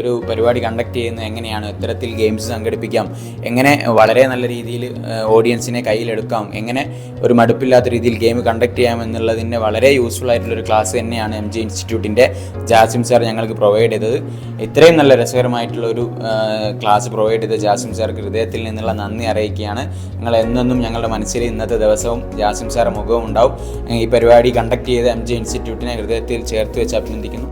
ഒരു പരിപാടി കണ്ടക്ട് ചെയ്യുന്നത് എങ്ങനെയാണ്? ഇത്തരത്തിൽ ഗെയിംസ് സംഘടിപ്പിക്കാം. എങ്ങനെ വളരെ നല്ല രീതിയിൽ ഓഡിയൻസിനെ കയ്യിലെടുക്കാം? എങ്ങനെ ഒരു മടുപ്പില്ലാത്ത രീതിയിൽ ഗെയിം കണ്ടക്ട് ചെയ്യാം എന്നുള്ളതിന് വളരെ യൂസ്ഫുൾ ആയിട്ടുള്ളൊരു ക്ലാസ് തന്നെയാണ് എം ജി ഇൻസ്റ്റിറ്റ്യൂട്ടിന്റെ ജാസിം സാർ ഞങ്ങൾക്ക് പ്രൊവൈഡ് ചെയ്തത്. ഇത്രയും നല്ല രസകരമായിട്ടുള്ള ഒരു ക്ലാസ് പ്രൊവൈഡ് ചെയ്ത ജാസിം സാർക്ക് ഹൃദയത്തിൽ നിന്നുള്ള നന്ദി അറിയിക്കുകയാണ്. ഞങ്ങൾ എന്നെന്നും ഞങ്ങളുടെ മനസ്സിൽ ഇന്നത്തെ ദിവസവും ജാസിം സാർ മുഖവും ഉണ്ടാവും. ഈ പരിപാടി കണ്ടക്ട് ചെയ്ത എം ജി ഇൻസ്റ്റിറ്റ്യൂട്ടിനെ ഹൃദയത്തിൽ ചേർത്ത് വെച്ച് അഭിനന്ദിക്കുന്നു.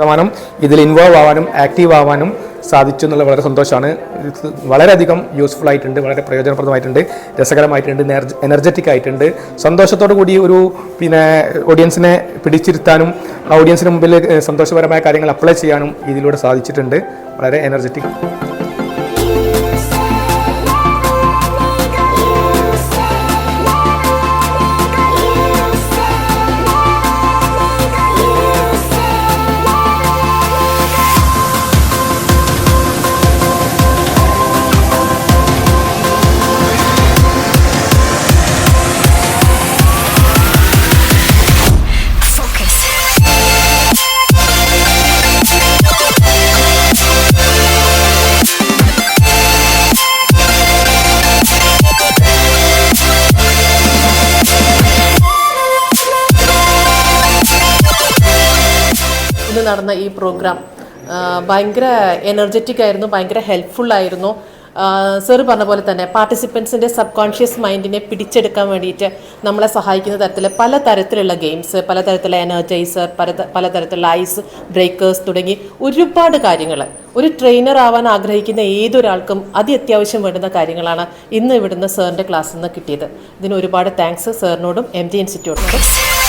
ശതമാനം ഇതിൽ ഇൻവോൾവ് ആവാനും ആക്റ്റീവ് ആവാനും സാധിച്ചു എന്നുള്ള വളരെ സന്തോഷമാണ്. വളരെയധികം യൂസ്ഫുൾ ആയിട്ടുണ്ട് വളരെ പ്രയോജനപ്രദമായിട്ടുണ്ട് രസകരമായിട്ടുണ്ട് എനർജറ്റിക് ആയിട്ടുണ്ട്. സന്തോഷത്തോടു കൂടി ഒരു പിന്നെ ഓഡിയൻസിനെ പിടിച്ചിരുത്താനും ഓഡിയൻസിന് മുമ്പിൽ സന്തോഷപരമായ കാര്യങ്ങൾ അപ്ലൈ ചെയ്യാനും ഇതിലൂടെ സാധിച്ചിട്ടുണ്ട്. വളരെ എനർജറ്റിക് ഇന്ന് നടന്ന ഈ പ്രോഗ്രാം ഭയങ്കര എനർജറ്റിക് ആയിരുന്നു ഭയങ്കര ഹെൽപ്ഫുൾ ആയിരുന്നു. സർ പറഞ്ഞ പോലെ തന്നെ പാർട്ടിസിപ്പൻസിന്റെ സബ് കോൺഷ്യസ് മൈൻഡിനെ പിടിച്ചെടുക്കാൻ വേണ്ടിയിട്ട് നമ്മളെ സഹായിക്കുന്ന തരത്തിൽ പല തരത്തിലുള്ള ഗെയിംസ് പല തരത്തിലുള്ള എനർജൈസർ പല പലതരത്തിലുള്ള ഐസ് ബ്രേക്കേഴ്സ് തുടങ്ങി ഒരുപാട് കാര്യങ്ങൾ ഒരു ട്രെയിനർ ആവാൻ ആഗ്രഹിക്കുന്ന ഏതൊരാൾക്കും അതിയത്യാവശ്യം വേണ്ടുന്ന കാര്യങ്ങളാണ് ഇന്ന് ഇവിടുന്ന് സാറിന്റെ ക്ലാസ്സിൽ നിന്ന് കിട്ടിയത്. ഇതിന് ഒരുപാട് താങ്ക്സ് സാറിനോടും എം ജി ഇൻസ്റ്റിറ്റ്യൂട്ടിനോടും